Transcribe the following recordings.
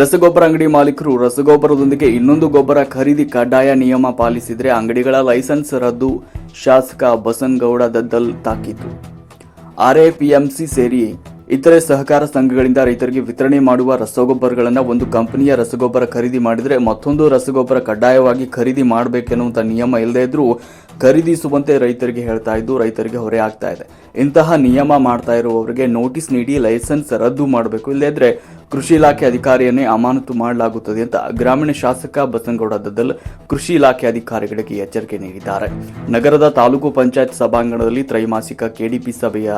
ರಸಗೊಬ್ಬರ ಅಂಗಡಿ ಮಾಲೀಕರು ರಸಗೊಬ್ಬರದೊಂದಿಗೆ ಇನ್ನೊಂದು ಗೊಬ್ಬರ ಖರೀದಿ ಕಡ್ಡಾಯ ನಿಯಮ ಪಾಲಿಸಿದರೆ ಅಂಗಡಿಗಳ ಲೈಸೆನ್ಸ್ ರದ್ದು. ಶಾಸಕ ಬಸನಗೌಡ ದದ್ದಲ್ ತಾಕೀತು. ಆರ್ಎಪಿಎಂಸಿ ಸೇರಿ ಇತರೆ ಸಹಕಾರ ಸಂಘಗಳಿಂದ ರೈತರಿಗೆ ವಿತರಣೆ ಮಾಡುವ ರಸಗೊಬ್ಬರಗಳನ್ನು ಒಂದು ಕಂಪನಿಯ ರಸಗೊಬ್ಬರ ಖರೀದಿ ಮಾಡಿದರೆ ಮತ್ತೊಂದು ರಸಗೊಬ್ಬರ ಕಡ್ಡಾಯವಾಗಿ ಖರೀದಿ ಮಾಡಬೇಕೆನ್ನುವಂಥ ನಿಯಮ ಇಲ್ಲದೇ ಇದ್ರೂ ಖರೀದಿಸುವಂತೆ ರೈತರಿಗೆ ಹೇಳ್ತಾ ಇದ್ದು ರೈತರಿಗೆ ಹೊರೆ ಆಗ್ತಾ ಇದೆ. ಇಂತಹ ನಿಯಮ ಮಾಡ್ತಾ ಇರುವವರಿಗೆ ನೋಟಿಸ್ ನೀಡಿ ಲೈಸೆನ್ಸ್ ರದ್ದು ಮಾಡಬೇಕು. ಇಲ್ಲದಿದ್ರೆ ಕೃಷಿ ಇಲಾಖೆ ಅಧಿಕಾರಿಯನ್ನೇ ಅಮಾನತು ಮಾಡಲಾಗುತ್ತದೆ ಅಂತ ಗ್ರಾಮೀಣ ಶಾಸಕ ಬಸನಗೌಡ ದದ್ದಲ್ ಕೃಷಿ ಇಲಾಖೆ ಅಧಿಕಾರಿಗಳಿಗೆ ಎಚ್ಚರಿಕೆ ನೀಡಿದ್ದಾರೆ. ನಗರದ ತಾಲೂಕು ಪಂಚಾಯತ್ ಸಭಾಂಗಣದಲ್ಲಿ ತ್ರೈಮಾಸಿಕ ಕೆಡಿಪಿ ಸಭೆಯ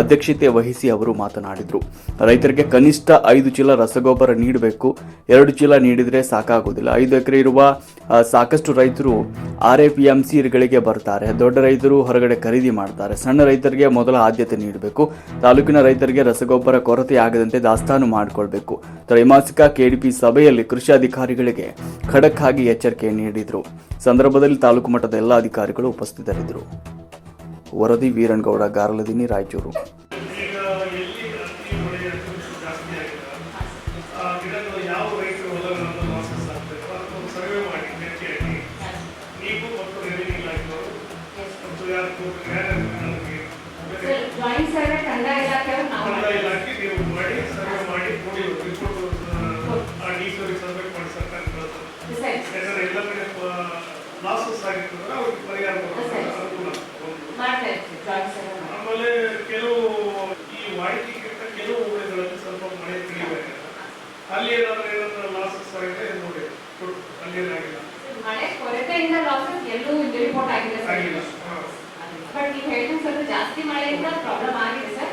ಅಧ್ಯಕ್ಷತೆ ವಹಿಸಿ ಅವರು ಮಾತನಾಡಿದರು. ರೈತರಿಗೆ ಕನಿಷ್ಠ ಐದು ಚೀಲ ರಸಗೊಬ್ಬರ ನೀಡಬೇಕು. ಎರಡು ಚೀಲ ನೀಡಿದರೆ ಸಾಕಾಗುವುದಿಲ್ಲ ಐದು ಎಕರೆ ಇರುವ ಸಾಕಷ್ಟು ರೈತರು ಆರ್ ಎ ಪಿ ಬರ್ತಾರೆ. ದೊಡ್ಡ ರೈತರು ಹೊರಗಡೆ ಖರೀದಿ ಮಾಡ್ತಾರೆ. ಸಣ್ಣ ರೈತರಿಗೆ ಮೊದಲ ಆದ್ಯತೆ ನೀಡಬೇಕು. ತಾಲೂಕಿನ ರೈತರಿಗೆ ರಸಗೊಬ್ಬರ ಕೊರತೆ ಆಗದಂತೆ ದಾಸ್ತಾನು ಮಾಡಿಕೊಳ್ಬೇಕು. ತ್ರೈಮಾಸಿಕ ಕೆಡಿಪಿ ಸಭೆಯಲ್ಲಿ ಕೃಷಿ ಅಧಿಕಾರಿಗಳಿಗೆ ಖಡಕ್ ಆಗಿ ಎಚ್ಚರಿಕೆ ನೀಡಿದರು. ಸಂದರ್ಭದಲ್ಲಿ ತಾಲೂಕು ಮಟ್ಟದ ಎಲ್ಲ ಅಧಿಕಾರಿಗಳು ಉಪಸ್ಥಿತರಿದ್ದರು. ವರದಿ ವೀರಣಗೌಡ ಗಾರಲದಿನಿ, ರಾಯಚೂರು. ಲಾಸಸ್ ಆಗಿರ್ತಂದ್ರೆ ಅವ್ರಿಗೆ ಪರಿಹಾರ ಅನುಕೂಲ ಆಮೇಲೆ ಕೆಲವು ಈ ವಾಡಿಕೆಗಿಂತ ಕೆಲವು ಊರುಗಳಲ್ಲಿ ಸ್ವಲ್ಪ ಮಳೆ ತಿಳಿಬೇಕು ಅಲ್ಲಿ ಏನಾದ್ರು ಏನಾದ್ರು ಲಾಸಸ್ ಆಗಿದೆ ನೋಡಿ ಅಲ್ಲಿ ಏನಾಗಿಲ್ಲ. ಮಳೆ ಕೊರತೆಯಿಂದ ಲಾಸಸ್ ಎಲ್ಲೂ ರಿಪೋರ್ಟ್ ಆಗಿದೆ. ಬಟ್ ನೀವು ಹೇಳಿದ ಸ್ವಲ್ಪ ಜಾಸ್ತಿ ಮಳೆಯಿಂದ ಪ್ರಾಬ್ಲಮ್ ಆಗಿದೆ ಸರ್.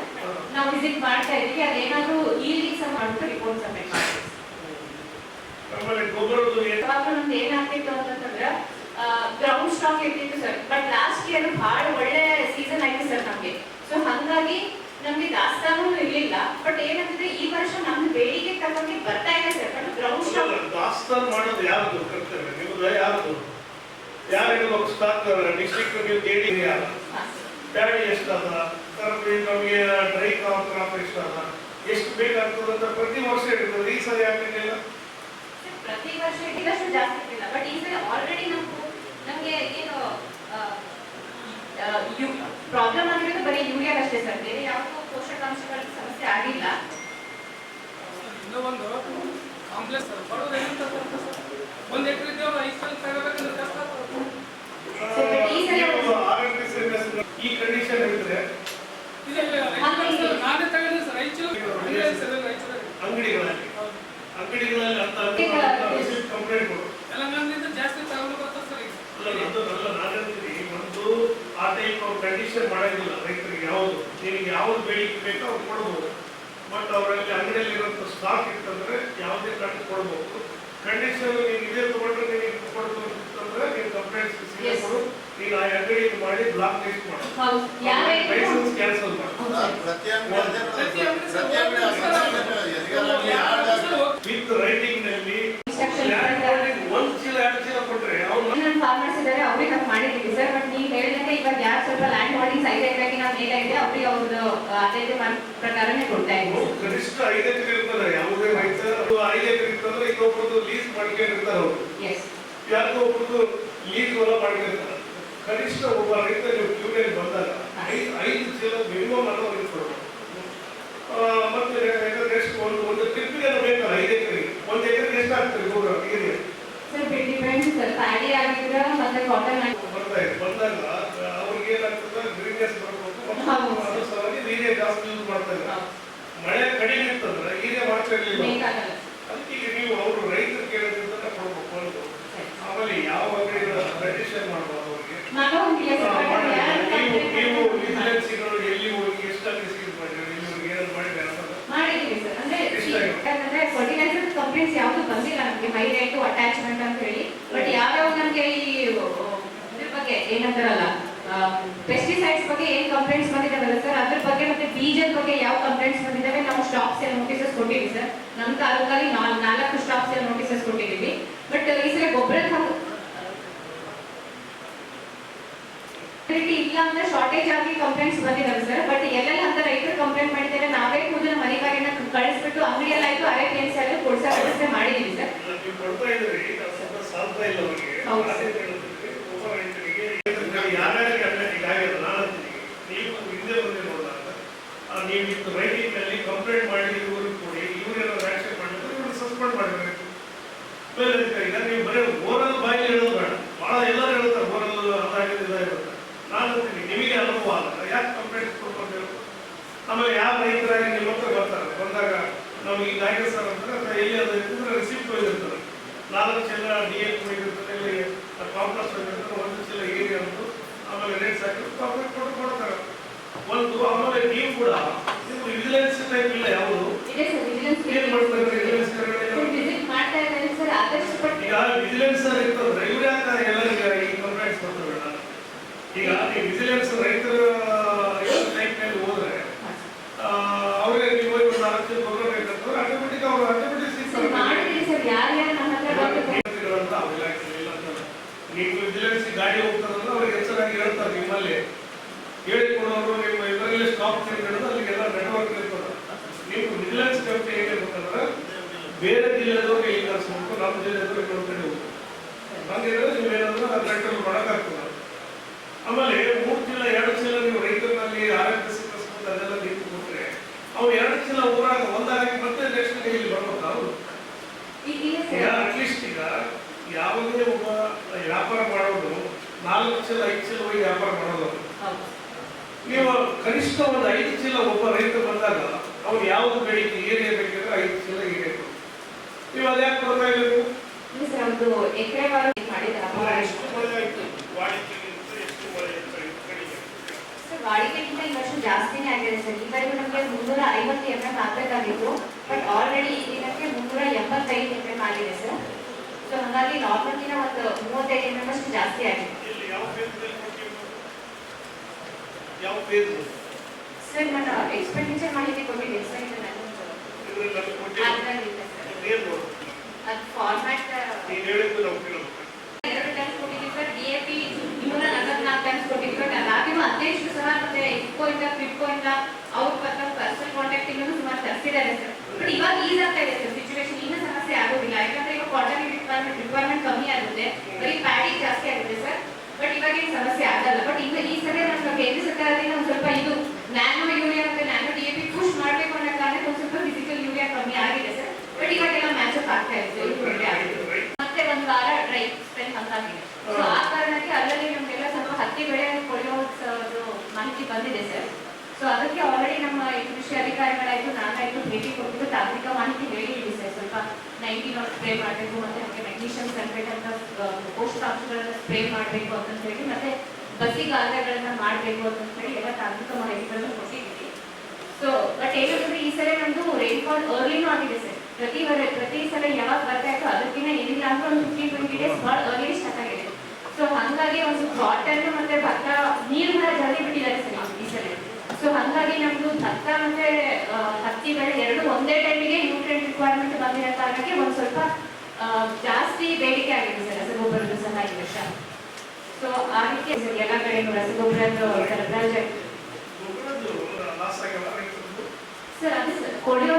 ನಾವು ವಿಸಿಟ್ ಮಾಡ್ತಾ ಇದ್ದೀವಿ ಅದೇನಾದ್ರೂ ಈ ಲೀಕ್ಸ್ ಮಾಡ್ಬಿಟ್ಟು ರಿಪೋರ್ಟ್ ಸಬ್ಮಿಟ್ ಮಾಡ್ತೀವಿ ಆಮೇಲೆ ಗೊಬ್ಬರದ್ದು ಏನಾಗ್ತಿತ್ತು ಅಂತಂದ್ರೆ ಗ್ರೌಂಡ್ ಸ್ಟಾಕ್ ಇರ್ತಿತ್ತು ಸರ್ ಬಟ್ ಲಾಸ್ಟ್ ಇಯರ್ ಬಹಳ ಒಳ್ಳೆ ಸೀಸನ್ ಆಯ್ತು ಸರ್ ನಮಗೆ. ಸೊ ಹಾಗಾಗಿ ನಮಗೆ ದಾಸ್ತಾನು ಇರಲಿಲ್ಲ. ಬಟ್ ಏನಂತಂದ್ರೆ ಈ ವರ್ಷ ನಮ್ದು ಬೇಡಿಕೆ ತಗೊಂಡು ಬರ್ತಾ ಇದೆ ಸರ್ ಬಟ್ ಗ್ರೌಂಡ್ ಸ್ಟಾಕ್ ದಾಸ್ತಾನು ಮಾಡೋದು ಯಾವ್ದು? ಕರ್ತವ್ಯ? ನಿಮ್ದು ಸ್ಟಾಕ್ ಡಿಸ್ಟ್ರಿಕ್ಟ್ ನೀವು ಯಾರು? ಬ್ಯಾಡಿ ಎಷ್ಟದ? ನಮಗೆ ಡ್ರೈ ಕ್ರಾಪ್ ಕ್ರಾಪ್ ಎಷ್ಟದ? ಎಷ್ಟು ಬೇಕಾಗ್ತದೆ ಅಂತ ಪ್ರತಿ ವರ್ಷ ಇರ್ತದೆ ಈ ಸರಿ ಇಲ್ಲ ಪ್ರತಿ ವರ್ಷ ಇಟ್ಟಿದ್ದಷ್ಟು ಜಾಸ್ತಿ ಇರಲಿಲ್ಲ. ಬಟ್ ಈ ಸಲ ಆಲ್ರೆಡಿ ನಮ್ಗೆ ನಮ್ಗೆ ಏನು ಪ್ರಾಬ್ಲಮ್ ಆಗಿರೋದು ಬರೀ ಯೂರಿಯಾ ಅಷ್ಟೇ ಸರ್. ಬೇರೆ ಯಾವುದೋ ಪೋಷಕಾಂಶಗಳ ಸಮಸ್ಯೆ ಆಗಿಲ್ಲ. ಇನ್ನೂ ಒಂದು ಕಾಂಪ್ಲೆಕ್ಸ್ ಬಡವ್ರು ಏನಂತ ಸರ್? ಒಂದು ಎಕರೆ ಇದ್ದೇವೆ ಐದು ಸಲ ತಗೋಬೇಕಂದ್ರೆ ಕಷ್ಟ ಆಗ್ತದೆ. ಸರ್, but ಈ ಕಂಡೀಷನ್ ಇದ್ರೆ ಸರ್, ನಾನೇ ತಗೊಂಡೆ ಸರ್, ಸರ್, ಚೀಲ. ಅಂಗಡಿಗಳಲ್ಲಿ. ಅಂಗಡಿಗಳಲ್ಲಿ ಅಂತ ಕಂಪ್ಲೇಂಟ್ ಜಾಸ್ತಿ ತಗೊಂಡು ಬರ್ತಾರೆ ಸರ್ ಈಗ. ಅಲ್ಲ ನಂದು ಅಲ್ಲ ನಾನಂತೀನಿ ಒಂದು ಆ ಟೈಪ್ ಕಂಡೀಷನ್ ಮಾಡೋದಿಲ್ಲ ರೈತರಿಗೆ ಯಾವುದು ನಿನಗೆ ಯಾವ್ದು ಬೇಡಿಕೆ ಬೇಕೋ ಅವ್ರು ಕೊಡ್ಬೋದು ಬಟ್ ಅವರಲ್ಲಿ ಅಂಗಡಿಯಲ್ಲಿರುವಂಥ ಸ್ಟಾಕ್ ಇತ್ತಂದ್ರೆ ಯಾವುದೇ ಕಾರಣ ಕೊಡ್ಬೋದು ಕಂಡೀಷನ್ ನೀನು ಇದೇ ತಗೊಂಡ್ರೆ ನಿನಗೆ ಕೊಡ್ಬೋದು ಅಂತಂದ್ರೆ ನೀನು ಕಂಪ್ಲೇಂಟ್. ಕೊಡು ನೀನು ಆ ಅಂಗಡಿ ಮಾಡಿ ಬ್ಲಾಕ್ ಲಿಸ್ಟ್ ಮಾಡು ಲೈಸೆನ್ಸ್ ಕ್ಯಾನ್ಸಲ್ ಮಾಡು ಪ್ರತಿಯೊಂದು ವಿತ್ ರೈಟಿಂಗ್ನಲ್ಲಿ Instruction ಲ್ಯಾಂಡ್ ಹೋಲ್ಡಿಂಗ್ ಒಂದ್ ಚೀಲ ಎರಡು ಚೀಲ ಕೊಟ್ರೆ ಅವ್ನು ನನ್ನ ಫಾರ್ಮರ್ಸ್ ಇದ್ದಾರೆ ಅವ್ರಿಗೆ ನಾವು ಮಾಡಿದ್ದೀವಿ ಸರ್ ಬಟ್ ನೀವು ಹೇಳಿದಂಗೆ ಇವಾಗ ಯಾರು ಸ್ವಲ್ಪ ಮೇಲೆ ಇದೆ ಅವ್ರಿಗೆ ಅವ್ರದ್ದು ಅದೇ ಪ್ರಕಾರನೇ ಕೊಡ್ತಾ ಇದ್ದೀವಿ ಕನಿಷ್ಠ ಐದು ಎಕರೆ ಇರ್ತದೆ ಯಾವುದೇ ರೈತ ಅದು ಐದು ಎಕರೆ ಇರ್ತಂದ್ರೆ ಇನ್ನೊಬ್ಬರದು ಲೀಸ್ ಮಾಡ್ಕೊಂಡಿರ್ತಾರೆ ಅವರು. ಯಾರಿಗೋ ಲೀಸ್ ಹೊಲ ಮಾಡ್ಕೊಂಡಿರ್ತಾರೆ. ಕನಿಷ್ಠ ಒಬ್ಬ ರೈತ ನೀವು ಕ್ಯೂರಿಯಲ್ಲಿ ಬಂದಾಗ ಐದು ಐದು ಚೀಲ ಮಿನಿಮಮ್ ಅನ್ನೋ ಕೊಡಬೇಕು ಆ, ಮತ್ತೆ ನೆಕ್ಸ್ಟ್ ಒಂದು ಒಂದು ಟ್ರಿಪ್ಪಿಗೆ ಬೇಕಲ್ಲ ಐದು ಎಕರೆಗೆ ಒಂದು ಎಕರೆಗೆ ಎಷ್ಟು ಆಗ್ತದೆ ಗೊಬ್ಬರ area sir depends sir paddy ಆಗಿದ್ರೆ ಮತ್ತೆ ಕಾಟನ್ ಬರ್ತಾ ಇದೆ ಬಂದಾಗ ಅವ್ರಿಗೆ ಏನಾಗ್ತದೆ ಗ್ರೀನ್ನೆಸ್ ಬರಬೇಕು ಮತ್ತು ಹೌದು. ಅದ್ರ ಸಲುವಾಗಿ ನೀರೇ ಜಾಸ್ತಿ ಯೂಸ್ ಮಾಡ್ತಾ ಇದ್ದಾರೆ ಮಳೆ ಕಡಿಮೆ ಇತ್ತಂದ್ರೆ ಹೀಗೆ ಮಾಡ್ತಾ ಇರ್ಲಿಲ್ಲ ಬೇಕಾಗಲ್ಲ ಅದಕ್ಕೆ ಈಗ ನೀವು ಅವರು ರೈತರು ಕೇಳೋದ್ರಿಂದ ಕೊಡ್ಬೇಕು ಒಂದು ಆಮೇಲೆ ಯಾವ ಅಂಗಡಿ ರೆಜಿಸ್ಟ್ರೇಷನ್ ಮಾಡ್ಬೋದು ಅವ್ರಿಗೆ ನಾನು ಹೋಗಿಲ್ಲ ಆ, ಸರ್ ಮಾಡಿ. ಬಟ್ ನೀವು ನೀವು ಯಾರು ವಿಜಿಲೆನ್ಸಿಗಳು ಎಲ್ಲಿ ಹೋಗಿ ಎಷ್ಟಾಗಿ ಸೀಲ್ ಮಾಡಿರಿ ಇಲ್ಲಿವರೆಗೆ ಏನಾದ್ರು ಮಾಡಿದ್ರೆ ಅಂತ ಮಾಡಿದ್ದೀವಿ ಸರ್ ಅಂದ್ರೆ ಎಷ್ಟಾಗಿದೆ? ಯಾಕಂದ್ರೆ ಫರ್ಟಿಲೈಸರ್ ಕಂಪ್ಲೇಂಟ್ಸ್ ಯಾವುದು ಬಂದಿಲ್ಲ ನಮಗೆ ಹೈ ರೇಟ್ ಅಟ್ಯಾಚ್ಮೆಂಟ್ ಅಂತ ಹೇಳಿ. ಬಟ್ ಯಾವ್ಯಾವ ನಮಗೆ ಈ ಇದ್ರ ಬಗ್ಗೆ ಏನಂತಾರಲ್ಲ ಪೆಸ್ಟಿಸೈಡ್ಸ್ ಬಗ್ಗೆ ಏನ್ ಕಂಪ್ಲೇಂಟ್ಸ್ ಬಂದಿದ್ದಾವಲ್ಲ ಸರ್ ಅದ್ರ ಬಗ್ಗೆ ಮತ್ತೆ ಬೀಜದ ಬಗ್ಗೆ ಯಾವ ಕಂಪ್ಲೇಂಟ್ಸ್ ಬಂದಿದ್ದಾವೆ ನಾವು ಸ್ಟಾಪ್ ಸೇಲ್ ನೋಟಿಸಸ್ ಕೊಟ್ಟಿವಿ ಸರ್ ನಮ್ಮ ತಾಲೂಕಲ್ಲಿ ನಾಲ್ಕು ಸ್ಟಾಪ್ ಸೇಲ್ ನೋಟಿಸಸ್ ಕೊಟ್ಟಿದ್ದೀವಿ. ಬಟ್ ಈ ಸಲ ಗೊಬ್ಬರದ ಫೆಸಿಲಿಟಿ ಇಲ್ಲ ಅಂದ್ರೆ ಶಾರ್ಟೇಜ್ ಆಗಿ ಕಂಪ್ಲೇಂಟ್ಸ್ ಬಂದಿದ್ದಾವೆ ಸರ್ ಬಟ್ ಎಲ್ಲೆಲ್ಲ ಅಂತ ರೈತರು ಕಂಪ್ಲೇಂಟ್ ಮಾಡಿದ್ದಾರೆ ನಾವೇ ಕೂದಲು ಮನೆ ಬಾಗಿನ ಕಳಿಸ್ಬಿಟ್ಟು ಅಂಗಡಿಯಲ್ಲಾಯ್ತು ಅರೆ ಕೆಲಸ ಆಯ್ತು ಕೊಡ್ಸೋ ವ್ಯವಸ್ಥೆ ಮಾಡಿದೀವಿ ಸರ್ ಕೊಡ್ತಾ ಇದ್ರಿ ಅದು ಸ್ವಲ್ಪ ಸಾಲ್ತಾ ಇಲ್ಲ ಅವರಿಗೆ. ಯಾರ್ಯಾರಿಗೆ ಅನ್ಯಾಯ ಹೀಗಾಗಿದೆ ನಾನು. ನೀವು ಹಿಂದೆ ಬಂದು ನೋಡಿದಾಗ ನೀವು ಇದು ರೈಟಿಂಗ್ನಲ್ಲಿ ಕಂಪ್ಲೇಂಟ್ ಮಾಡಿ ಇವ್ರಿಗೆ ಕೊಡಿ ಇವರೆಲ್ಲ ಆಕ್ಷನ್ ಮಾಡಿದ್ರೆ ಇವ್ರು ಸಸ್ಪೆಂಡ್ ಮಾಡಬೇಕು ಈಗ ನೀವು ಬರೀ ಓರಲ್ ಬಾಯಿ ಹೇಳೋದು ಬೇಡ. ಭಾಳ ಎಲ್ಲರೂ ಹೇಳ್ತಾರೆ ಓರಲ್ ಅದಾಗಿದೆ ಇದಾಗಿರುತ್ತೆ ನಾನು ನಿಮಗೆ ಅನುಭವ ಅಲ್ಲ. ಯಾಕೆ ಕಂಪ್ಲೇಂಟ್ ಕೊಡ್ಕೊಂಡು ಆಮೇಲೆ ಯಾವ ರೈತರಾಗಿ ನಿಮ್ಮ ಹತ್ರ ಬರ್ತಾರೆ? ಬಂದಾಗ ನಮಗೆ ಈಗ ಆಗಿದೆ ಸರ್ ಅದು ಎಲ್ಲಿ ಅದ ರಿಸಿಪ್ಟ್ ಹೋಗಿರ್ತಾರೆ ನಾಲ್ಕು ಚೀಲ ಡಿ ಎಲ್ ಹೋಗಿರ್ತಾರೆ ಇಲ್ಲಿ ಕಾಂಪ್ಲೆಕ್ಸ್ ಹೋಗಿರ್ತಾರೆ ಒಂದು ಚೀಲ ಏರಿಯಾ ಅಂತ ಆಮೇಲೆ ರೇಟ್ಸ್ ಹಾಕಿದ್ರು ಕಾಂಪ್ಲೆಕ್ಸ್ ಕೊಟ್ಟು ಕೊಡ್ತಾರೆ. ಒಂದು ಆಮೇಲೆ ನೀವು ಕೂಡ ನೀವು ವಿಜಿಲೆನ್ಸ್ ಟೈಪ್ ಇಲ್ಲ ಯಾವುದು? ಸರ್ ಏನ್ ಮಾಡ್ತಾರೆ ವಿಜಿಲೆನ್ಸ್ ಸರ್ ಈಗ ವಿಜಿಲೆನ್ಸ್ ಇರ್ತದ್ರೆ ಇವ್ರು ಯಾಕೆ ಎಲ್ಲರಿಗೆ ಈ ಕಂಪ್ಲೇಂಟ್ಸ್ ಕೊಡ್ತಾರೆ ಈಗ ನೀವು ವಿಜಿಲೆನ್ಸ್ ರೈತರ ಟೈಪ್ ಮೇಲೆ ಹೋದ್ರೆ ಆ, ಅವ್ರಿಗೆ ನೀವು ಒಂದು ನಾಲ್ಕು ಜನ ಗೊಬ್ಬರ ಬೇಕಂತಂದ್ರೆ ಆಟೋಮೆಟಿಕ್ ಅವ್ರು ಆಟೋಮೆಟಿಕ್ ಸರ್ ಸಿಗ್ತಾರೆ ಮಾಡಿದೀವಿ ಸರ್ ಯಾರ್ಯಾರು ನಮ್ಮ ಹತ್ರ ಬಂದು ವಿದ್ಯಾರ್ಥಿಗಳಂತ ಅವ್ರು ಇಲಾಖೆ ಇಲ್ಲ ಅಂತ ನೀವು ವಿಜಿಲೆನ್ಸ್ ಗಾಡಿ ಹೋಗ್ತಾರಂದ್ರೆ ಅವ್ರಿಗೆ ನಿಮ್ಮಲ್ಲಿ. ಹೇಳಿಕೊಡೋರು ನಿಮ್ಮ ಇದರಲ್ಲಿ ಸ್ಟಾಪ್ ತಿಳ್ಕೊಳ್ಳೋದು ಅಲ್ಲಿಗೆಲ್ಲ ನೆಟ್ವರ್ಕ್ ಇರ್ತದೆ ನೀವು ವಿಜಿಲೆನ್ಸ್ ಕಂಪ್ನಿ ಹೇಗಿರ್ಬೇಕಂದ್ರೆ ಬೇರೆ ಜಿಲ್ಲೆದವ್ರಿಗೆ ಇಲ್ಲಿ ಕಳಿಸ್ಬೇಕು ನಮ್ಮ ಜಿಲ್ಲೆದವ್ರಿಗೆ ಇನ್ನೊಂದು ಕಡೆ ಹೋಗ್ಬೇಕು ಹಂಗಿದ್ರೆ ನೀವೇನಾದ್ರೂ ಆ ಕಂಟ್ರೋಲ್ ಮಾಡೋಕ್ಕಾಗ್ತದೆ. ಆಮೇಲೆ ಮೂರು ಚೀಲ ಎರಡು ಚೀಲ ನೀವು ರೈತರಲ್ಲಿ ಆರೋಗ್ಯ ಸಿಕ್ಕಿಸ್ಕೊಂಡು ಅದೆಲ್ಲ ನೀವು ಕೊಟ್ಟರೆ ಅವ್ರು ಎರಡು ಚೀಲ ಊರಾಗ ಒಂದಾಗಿ ಮತ್ತೆ ನೆಕ್ಸ್ಟ್ ಇಲ್ಲಿ ಬರ್ಬೇಕು ಅವರು? ಅಟ್ಲೀಸ್ಟ್ ಈಗ ಯಾವುದೇ ಒಬ್ಬ ವ್ಯಾಪಾರ ಮಾಡೋದು ನಾಲ್ಕು ಚೀಲ ಐದು ಚೀಲ ಹೋಗಿ ವ್ಯಾಪಾರ ಮಾಡೋದು. ನೀವು ಕನಿಷ್ಠ ಒಂದು ಐದು ಚೀಲ ಒಬ್ಬ ರೈತ ಬಂದಾಗ ಅವ್ರು ಯಾವ್ದು ಬೆಳಿಗ್ಗೆ ಏರಿಯಾ ಬೇಕಿದ್ರೆ ಐದು ಚೀಲ ಏರಿಯಾ ನೀವು ಅದ್ಯಾಕೆ ಕೊಡ್ತಾ ಇರಬೇಕು? ವಾಡಿಕೆಗಿಂತ ಈ ವರ್ಷ ಜಾಸ್ತಿನೇ ಆಗಿದೆ ಸರ್. ಈವರೆಗೂ ನಮಗೆ ಮುನ್ನೂರ ಐವತ್ತು ಎಂ ಎಂ ಆಗಬೇಕಾಗಿತ್ತು ಬಟ್ ಆಲ್ರೆಡಿ ಈ ದಿನಕ್ಕೆ ಮುನ್ನೂರ ಎಂ ಆಗಿದೆ ಸರ್. ಸೊ ಹಾಗಾಗಿ ನಾರ್ಮಲ್ಗಿನ ಒಂದು ಮೂವತ್ತೈದು ಎಂ ಎಂ ಅಷ್ಟು ಜಾಸ್ತಿ ಆಗಿದೆ ಇಲ್ಲಿ ಯಾವ ಫೇಸ್ನಲ್ಲಿ ಕೊಟ್ಟಿದ್ದು ಯಾವ ಪೇಜ್ ಸರ್ ನಾನು ಎಕ್ಸ್ಪೆಂಡಿಚರ್ ಮಾಹಿತಿ ಕೊಟ್ಟಿದ್ದೀನಿ ಸರ್ ಇದು ನಾನು ಇದರಲ್ಲಿ ನಮಗೆ ಕೊಟ್ಟಿದ್ದು ಅದ್ರಲ್ಲಿದೆ ಸರ್ ಏನು ನೋಡು? ಅದು ಫಾರ್ಮ್ಯಾಟ್ ನೀನು ಹೇಳಿದ್ದು ನಾವು ಕೇಳಬೇಕು ಎರಡು ಟೈಮ್ಸ್ ಕೊಟ್ಟಿದ್ದೀವಿ ಸರ್ ಡಿ ಎ ಪಿ ಇನ್ನೂರ ನಲವತ್ನಾಲ್ಕು ಟೈಮ್ಸ್ ಕೊಟ್ಟಿದ್ದೀವಿ ಬಟ್ ಅದಾಗಿನೂ ಅಧ್ಯಕ್ಷರು ಸಹ ಮತ್ತೆ ಇಫ್ಕೋ ಇಂದ ಫಿಫ್ಕೋ ಇಂದ ಅವ್ರ ಪತ್ರ ಪರ್ಸನಲ್ ಕಾಂಟ್ಯಾಕ್ಟ್ ಇನ್ನೂ ಸುಮಾರು ತರಿಸಿದ್ದಾರೆ ಸರ್ ಬಟ್ ಇವಾಗ ಈಸ್ ಆಗ್ತಾ ಇದೆ ಸರ್ ಸಿಚುವೇಶನ್ ಇನ್ನೂ ಸಮಸ್ಯೆ ಆಗೋದಿಲ್ಲ. ಯಾಕಂದ್ರೆ ಇವಾಗ ಕ್ವಾರ್ಟರ್ಲಿ ರಿಕ್ವೈರ್ಮೆಂಟ್ ರಿಕ್ವೈರ್ಮೆಂಟ್ ಕಮ್ಮಿ ಆಗುತ್ತೆ. ಬರೀ ಪ್ಯಾಡಿ ಜಾಸ್ತಿ ಆಗುತ್ತೆ ಸರ್ ಬಟ್ ಇವಾಗ ಏನು ಸಮಸ್ಯೆ ಆಗಲ್ಲ. ಬಟ್ ಇನ್ನು ಈ ಸಲ ನಮ್ಮ ಕೇಂದ್ರ ಸರ್ಕಾರದಿಂದ ಒಂದು ಸ್ವಲ್ಪ ಇದು ನ್ಯಾನೋ ಯೂರಿಯಾ ಮತ್ತೆ nano D A P push ಮಾಡಬೇಕು ಅನ್ನೋ ಕಾರಣಕ್ಕೆ ಒಂದು ಸ್ವಲ್ಪ ಫಿಸಿಕಲ್ ಯೂರಿಯಾ ಕಮ್ಮಿ ಆಗಿದೆ ಸರ್ ಬಟ್ ಇವಾಗೆಲ್ಲ ಮ್ಯಾಚ್ ಅಪ್ ಮತ್ತೆ ಒಂದು ವಾರ ಡ್ರೈ ಸ್ಪೆಂಡ್ ಹಂಗಾಗಿದೆ ಸೊ ಆ ಕಾರಣಕ್ಕೆ ಅಲ್ಲಲ್ಲಿ ನಮಗೆಲ್ಲ ಸ್ವಲ್ಪ ಹತ್ತಿ ಬೆಳೆ ಕೊಳೆಯೋ ಒಂದು ಮಾಹಿತಿ ಬಂದಿದೆ ಸರ್. ಸೊ ಅದಕ್ಕೆ ಆಲ್ರೆಡಿ ನಮ್ಮ ಕೃಷಿ ಅಧಿಕಾರಿಗಳಾಯ್ತು ನಾನಾಯ್ತು ಭೇಟಿ ಕೊಟ್ಟು ತಾಂತ್ರಿಕ ಮಾಹಿತಿ ಹೇಳಿದ್ದೀವಿ ಸರ್. ಸ್ವಲ್ಪ ಅವ್ರು ಸ್ಪ್ರೇ ಮಾಡಬೇಕು ಮತ್ತೆ ನಮಗೆ ಮೆಗ್ನೀಷಿಯಂ ಸಲ್ಫೇಟ್ ಅಂತ ಪೋಷಕಾಂಶಗಳನ್ನ ಸ್ಪ್ರೇ ಮಾಡಬೇಕು ಅಂತ ಹೇಳಿ ಮತ್ತೆ ಬಸಿಗಾಲಗಳನ್ನ ಮಾಡಬೇಕು ಅಂತ ಹೇಳಿ ಎಲ್ಲ ತಾಂತ್ರಿಕ ಮಾಹಿತಿಗಳನ್ನ ಕೊಟ್ಟಿದ್ದೀವಿ. ಸೊ ಬಟ್ ಏನಂದ್ರೆ ಈ ಸಲ ನಮ್ದು ರೈನ್ಫಾಲ್ ಅರ್ಲಿನೂ ಆಗಿದೆ ಸರ್. ಪ್ರತಿ ವರ ಪ್ರತಿ ಸಲ ಯಾವಾಗ ಬರ್ತಾ ಇತ್ತು ಅದಕ್ಕಿಂತ ಏನಿಲ್ಲ ಅಂದ್ರೆ ಒಂದು ಫಿಫ್ಟಿ ಟ್ವೆಂಟಿ ಡೇಸ್ ಭಾಳ ಅರ್ಲಿ ಸ್ಟಾರ್ಟ್ ಆಗಿದೆ. ಸೊ ಹಂಗಾಗಿ ಒಂದು ಕಾಟನ್ ಮತ್ತೆ ಭತ್ತ ನೀರು ಕೂಡ ಜಲ್ದಿ ಬಿಟ್ಟಿದ್ದಾರೆ ಸರ್ ಈ ಸಲ. ಸೊ ಹಂಗಾಗಿ ನಮ್ದು ಭತ್ತ ಮತ್ತೆ ಹತ್ತಿ ಬೆಳೆ ಎರಡು ಒಂದೇ ಟೈಮಿಗೆ ನ್ಯೂಟ್ರಿಯೆಂಟ್ ರಿಕ್ವೈರ್ಮೆಂಟ್ ಬಂದಿರೋ ಕಾರಣಕ್ಕೆ ಒಂದು ಸ್ವಲ್ಪ ಜಾಸ್ತಿ ಬೇಡಿಕೆ ಆಗಿದೆ ಸರ್ ರಸಗೊಬ್ಬರದ ಸಹ ಈ ವರ್ಷ. ಸೊ ಆ ರೀತಿ ಎಲ್ಲ ಕಡೆ ಸರಬರಾಜು ಆಗ್ಯಾವ ಸರ್ ಅದು ಸರ್ ಕೊಳೆಯೋ